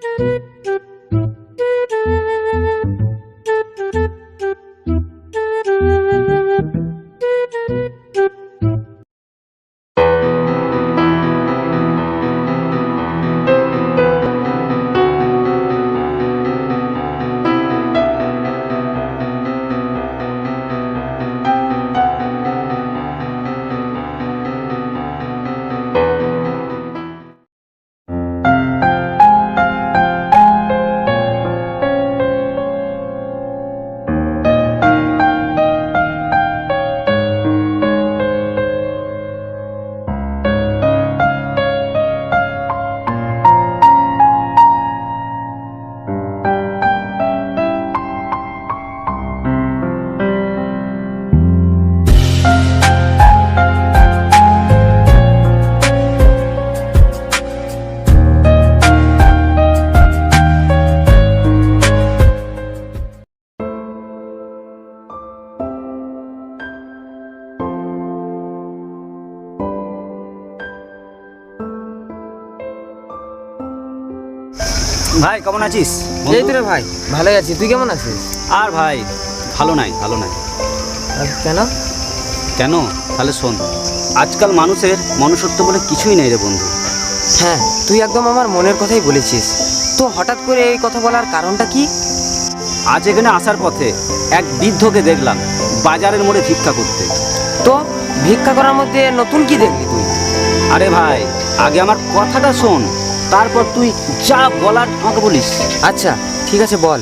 Thank you. ভাই কেমন আছিস? এই তো রে ভাই ভালোই আছি। তুই কেমন আছিস? আর ভাই ভালো নাই ভালো নাই। আর কেন? কেন? তাহলে শোন আজকাল মানুষের মনুষ্যত্ব বলে কিছুই নেই রে বন্ধু। হ্যাঁ তুই একদম আমার মনের কথাই বলেছিস। তো হঠাৎ করে এই কথা বলার কারণটা কি? আজ এখানে আসার পথে এক বৃদ্ধকে দেখলাম বাজারের মোড়ে ভিক্ষা করতে। তো ভিক্ষা করার মধ্যে নতুন কি দেখলি তুই? আরে ভাই আগে আমার কথাটা শোন। তারপর তুই যা বলার আমাকে বলিস। আচ্ছা ঠিক আছে বল।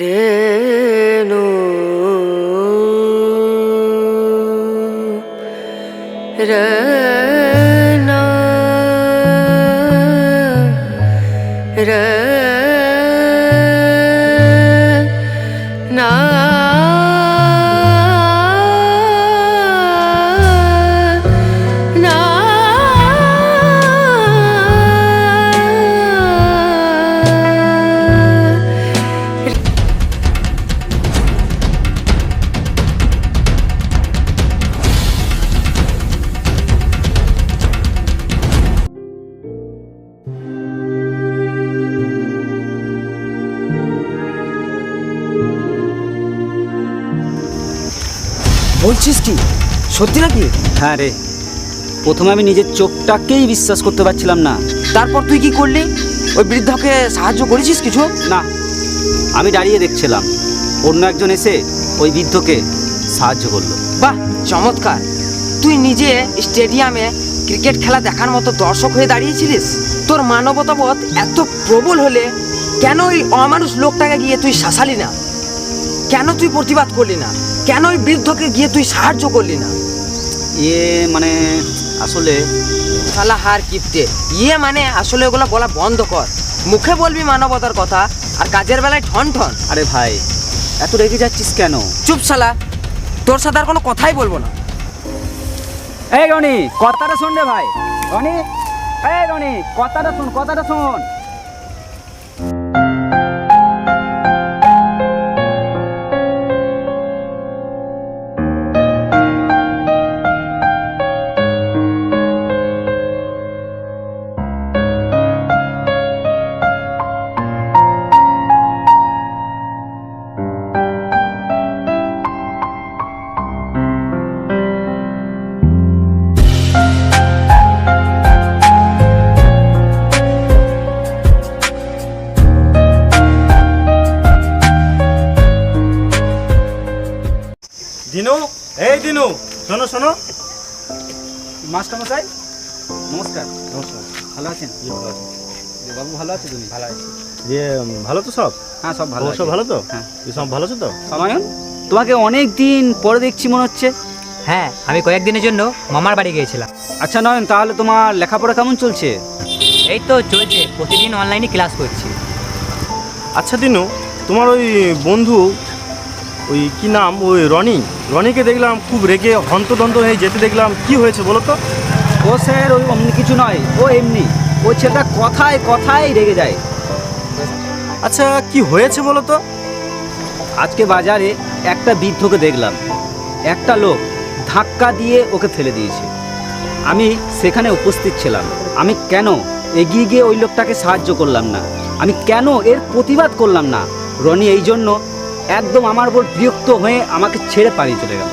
रेण रे বলছিস কি? সত্যি নাকি? হ্যাঁ রে। প্রথমে আমি নিজের চোখটাকেই বিশ্বাস করতে পারছিলাম না। তারপর তুই কি করলি? ওই বৃদ্ধকে সাহায্য করেছিস কিছু? না আমি দাঁড়িয়ে দেখছিলাম। অন্য একজন এসে ওই বৃদ্ধকে সাহায্য করল। বাহ চমৎকার। তুই নিজে স্টেডিয়ামে ক্রিকেট খেলা দেখার মতো দর্শক হয়ে দাঁড়িয়েছিলিস? তোর মানবতাবোধ এত প্রবল হলে কেন ওই অমানুষ লোকটাকে গিয়ে তুই শাসালি না? কেন তুই প্রতিবাদ করলি না? কেন ওই বৃদ্ধকে গিয়ে তুই সাহায্য করলি না? ইয়ে মানে আসলে শালা হার কিপটে। ইয়ে মানে আসলে ওগুলো বলা বন্ধ কর। মুখে বলবি মানবতার কথা আর কাজের বেলায় ঠন ঠন। আরে ভাই এত রেগে যাচ্ছিস কেন? চুপ শালা তোর সাথে আর কোনো কথাই বলব না। এই রনি কথাটা শোন রে ভাই। রনি এই রনি কথাটা শোন কথাটা শোন। দিনু এই দিনু শোনো শোনো। মাস্টারমশাই নমস্কার। নমস্কার। ভালো আছেন? ভালো আছি। যে বাবু ভালো আছে তুমি? ভালো আছি। যে ভালো তো সব? হ্যাঁ সব ভালো ভালো সব ভালো তো? হ্যাঁ। সব ভালো আছো তো? সমায়ন তোমাকে অনেক দিন পরে দেখছি মনে হচ্ছে। হ্যাঁ আমি কয়েকদিনের জন্য মামার বাড়ি গিয়েছিলাম। আচ্ছা নয়ন তাহলে তোমার লেখাপড়া কেমন চলছে? এই তো চলছে প্রতিদিন অনলাইনে ক্লাস করছি। আচ্ছা দিনু তোমার ওই বন্ধু ওই কি নাম? ওই রনি? রনিকে দেখলাম খুব রেগে হন্তদন্ত হয়ে যেতে দেখলাম কি হয়েছে বলো তো? ও স্যার ওই অমনি কিছু নয় ও এমনি। ও ছেলেটা কথায় কথায় রেগে যায়। আচ্ছা কি হয়েছে বলো তো? আজকে বাজারে একটা বৃদ্ধকে দেখলাম। একটা লোক ধাক্কা দিয়ে ওকে ফেলে দিয়েছে। আমি সেখানে উপস্থিত ছিলাম। আমি কেন এগিয়ে গিয়ে ওই লোকটাকে সাহায্য করলাম না? আমি কেন এর প্রতিবাদ করলাম না? রনি এই জন্য একদম আমার উপর বিরক্ত হয়ে আমাকে ছেড়ে পালিয়ে চলে গেল।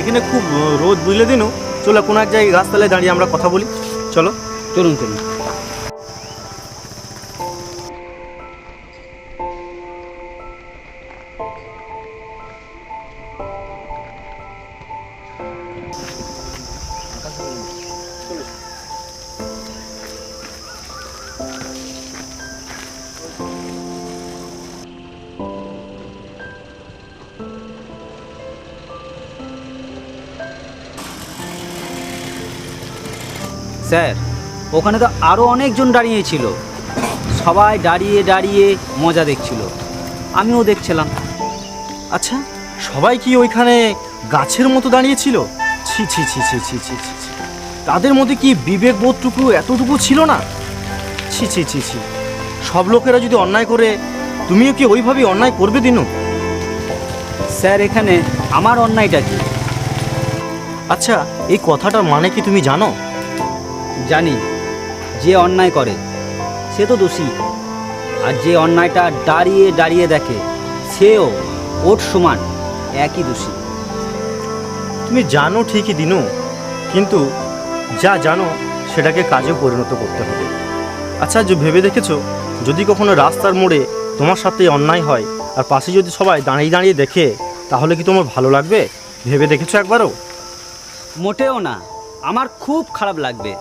এখানে খুব রোদ বুঝলে দিনও চলো কোনো এক জায়গায় গাছতলায় দাঁড়িয়ে আমরা কথা বলি। চলো। চলুন চলুন। স্যার। ওখানে তো আরও অনেকজন দাঁড়িয়েছিল। সবাই দাঁড়িয়ে দাঁড়িয়ে মজা দেখছিল। আমিও দেখছিলাম। আচ্ছা সবাই কি ওইখানে গাছের মতো দাঁড়িয়েছিল? ছি ছি ছি ছি ছি ছি ছি ছি। তাদের মধ্যে কি বিবেক বোধটুকু এতটুকু ছিল না? ছি ছি ছি ছি। সব লোকেরা যদি অন্যায় করে তুমিও কি ওইভাবেই অন্যায় করবে দিনু? স্যার এখানে আমার অন্যায়টা কি? আচ্ছা এই কথাটার মানে কি তুমি জানো? জানি যে অন্যায় করে সে তো দোষী। আর যে অন্যায়টা দাঁড়িয়ে দাঁড়িয়ে দেখে সেও ওর সমান একই দোষী। তুমি জানো ঠিকই দিনু কিন্তু যা জানো সেটাকে কাজে পরিণত করতে হবে। আচ্ছা যে ভেবে দেখেছ যদি কখনো রাস্তার মোড়ে তোমার সাথে অন্যায় হয় আর পাশে যদি সবাই দাঁড়িয়ে দাঁড়িয়ে দেখে তাহলে কি তোমার ভালো লাগবে? ভেবে দেখেছ একবারও? মোটেও না আমার খুব খারাপ লাগবে।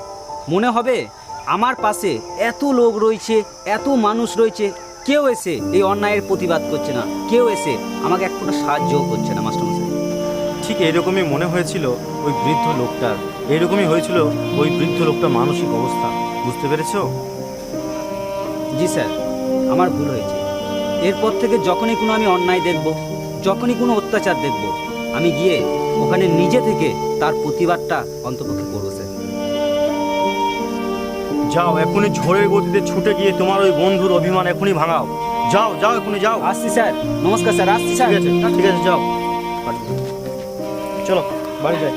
মনে হবে আমার পাশে এত লোক রয়েছে এত মানুষ রয়েছে কেউ এসে এই অন্যায়ের প্রতিবাদ করছে না কেউ এসে আমাকে এক ফোঁটা সাহায্যও করছে না মাস্টারমশাই। ঠিক এরকমই মনে হয়েছিল ওই বৃদ্ধ লোকটার এরকমই হয়েছিল ওই বৃদ্ধ লোকটার মানসিক অবস্থা বুঝতে পেরেছ? জি স্যার আমার ভুল হয়েছে। এরপর থেকে যখনই কোনো আমি অন্যায় দেখব যখনই কোনো অত্যাচার দেখব আমি গিয়ে ওখানে নিজে থেকে তার প্রতিবাদটা অন্তপক্ষে করব স্যার। যাও এখনই ঝড়ের গতিতে ছুটে গিয়ে তোমার ওই বন্ধুর অভিমান এখনই ভাঙাও। যাও যাও এখনই যাও। আসছি স্যার। নমস্কার স্যার আসছি স্যার। ঠিক আছে ঠিক আছে যাও। চলো বাড়ি যাই।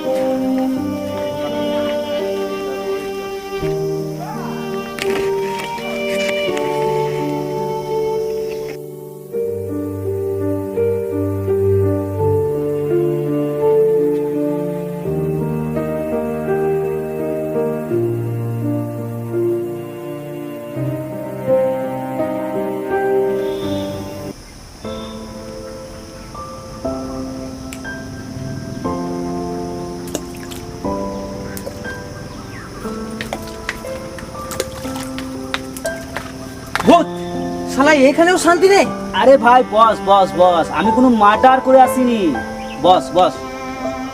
শালা এখানেও শান্তি নেই? আরে ভাই বস বস বস আমি কোনো মার্ডার করে আসিনি। বস বস।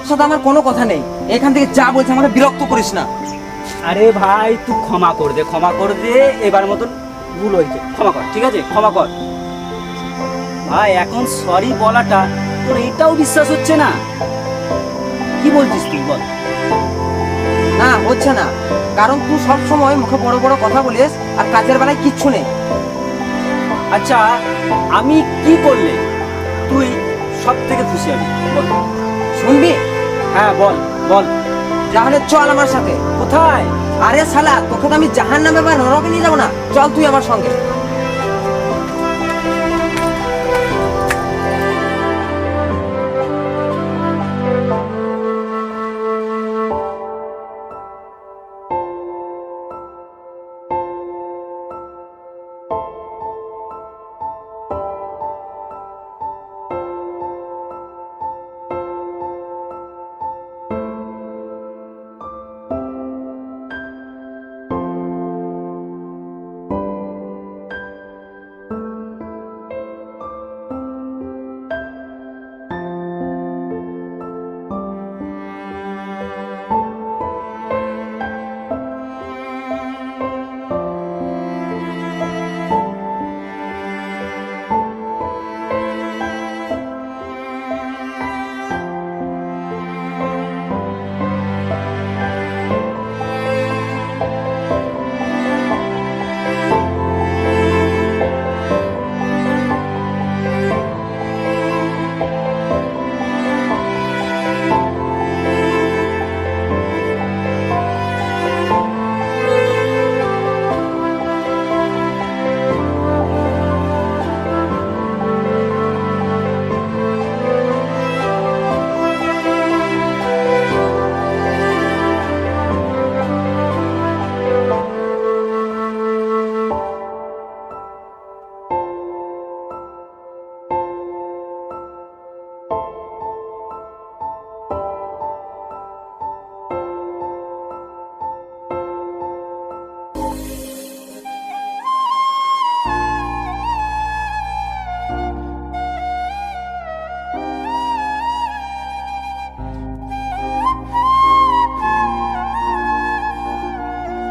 সাথে আমার কোনো কথা নেই। এখান থেকে যা বলছে আমাকে বিরক্ত করিস না। আরে ভাই তুই ক্ষমা কর দে ক্ষমা কর দে। এবার মতন ভুল হয়েছে। ক্ষমা কর ঠিক আছে? ক্ষমা কর। ভাই এখন সরি বলাটা তোর এটাও বিশ্বাস হচ্ছে না? কি বলছিস তুই বল। না হচ্ছে না। কারণ তুই সব সময় মুখে বড় বড় কথা বলিস আর কাজের বেলায় কিচ্ছু নেই। আচ্ছা আমি কি করলে তুই সব থেকে খুশি হবি? বল। শুনবি? হ্যাঁ বল বল। তাহলে চল আমার সাথে। কোথায়? আরে সালা তোকে তো আমি জাহান নামে বা নরকে নিয়ে যাব না। চল তুই আমার সঙ্গে।